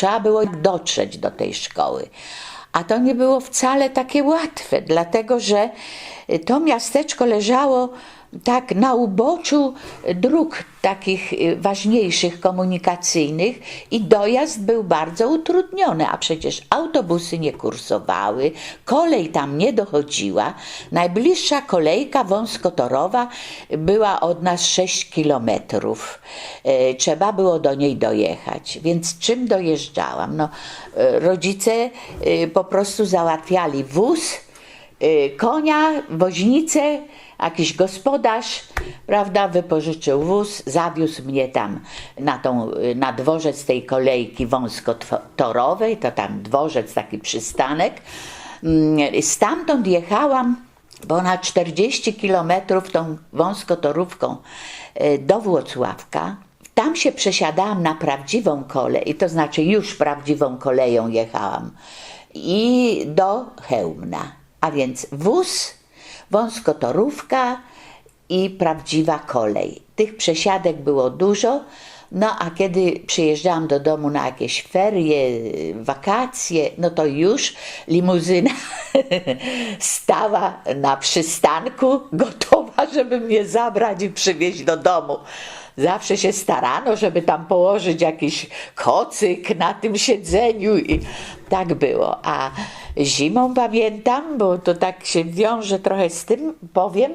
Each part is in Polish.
Trzeba było dotrzeć do tej szkoły. A to nie było wcale takie łatwe, dlatego że to miasteczko leżało tak na uboczu dróg takich y, ważniejszych komunikacyjnych i dojazd był bardzo utrudniony, a przecież autobusy nie kursowały, kolej tam nie dochodziła. Najbliższa kolejka wąskotorowa była od nas 6 kilometrów. E, Trzeba było do niej dojechać, więc czym dojeżdżałam? No, e, rodzice e, po prostu załatwiali wóz, konia, woźnicę, jakiś gospodarz, prawda, wypożyczył wóz, zawiózł mnie tam na, tą, y, na dworzec tej kolejki wąskotorowej, to tam dworzec, taki przystanek. Mm, Stamtąd jechałam ponad 40 kilometrów tą wąskotorówką y, do Włocławka. Tam się przesiadałam na prawdziwą kolej, to znaczy już prawdziwą koleją jechałam i do Chełmna. A więc wóz, wąskotorówka i prawdziwa kolej. Tych przesiadek było dużo. No a kiedy przyjeżdżałam do domu na jakieś ferie, wakacje, no to już limuzyna stała na przystanku, gotowa, żeby mnie zabrać i przywieźć do domu. Zawsze się starano, żeby tam położyć jakiś kocyk na tym siedzeniu i tak było. A zimą pamiętam, bo to tak się wiąże trochę z tym, powiem,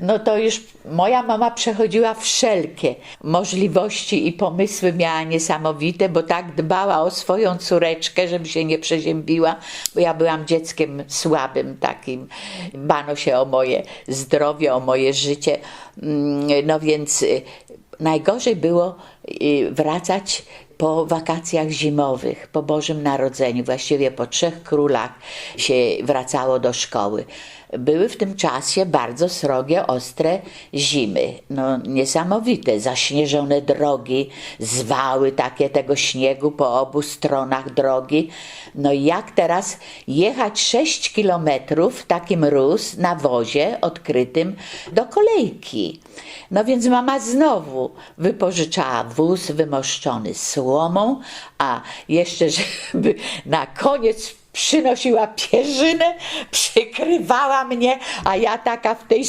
no to już moja mama przechodziła wszelkie możliwości i pomysły miała niesamowite, bo tak dbała o swoją córeczkę, żeby się nie przeziębiła, bo ja byłam dzieckiem słabym takim. Bano się o moje zdrowie, o moje życie. Mm, No więc y, najgorzej było y, wracać po wakacjach zimowych, po Bożym Narodzeniu, właściwie po trzech królach się wracało do szkoły. Były w tym czasie bardzo srogie, ostre zimy. No, niesamowite, zaśnieżone drogi, zwały takie tego śniegu po obu stronach drogi. No i jak teraz jechać 6 kilometrów w taki mróz na wozie odkrytym do kolejki. No więc mama znowu wypożyczała wóz wymoszczony słomą, a jeszcze, żeby na koniec przynosiła pierzynę, przykrywała mnie, a ja taka w tej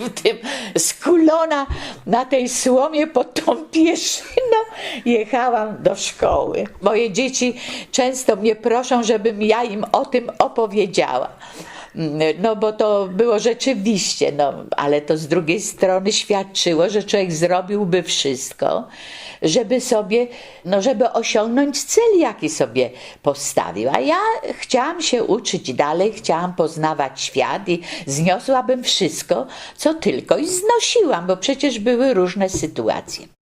w tym skulona na tej słomie pod tą pierzyną jechałam do szkoły. Moje dzieci często mnie proszą, żebym ja im o tym opowiedziała. No bo to było rzeczywiście, no ale to z drugiej strony świadczyło, że człowiek zrobiłby wszystko, żeby sobie, no żeby osiągnąć cel, jaki sobie postawił. A ja chciałam się uczyć dalej, chciałam poznawać świat i zniosłabym wszystko, co tylko i znosiłam, bo przecież były różne sytuacje.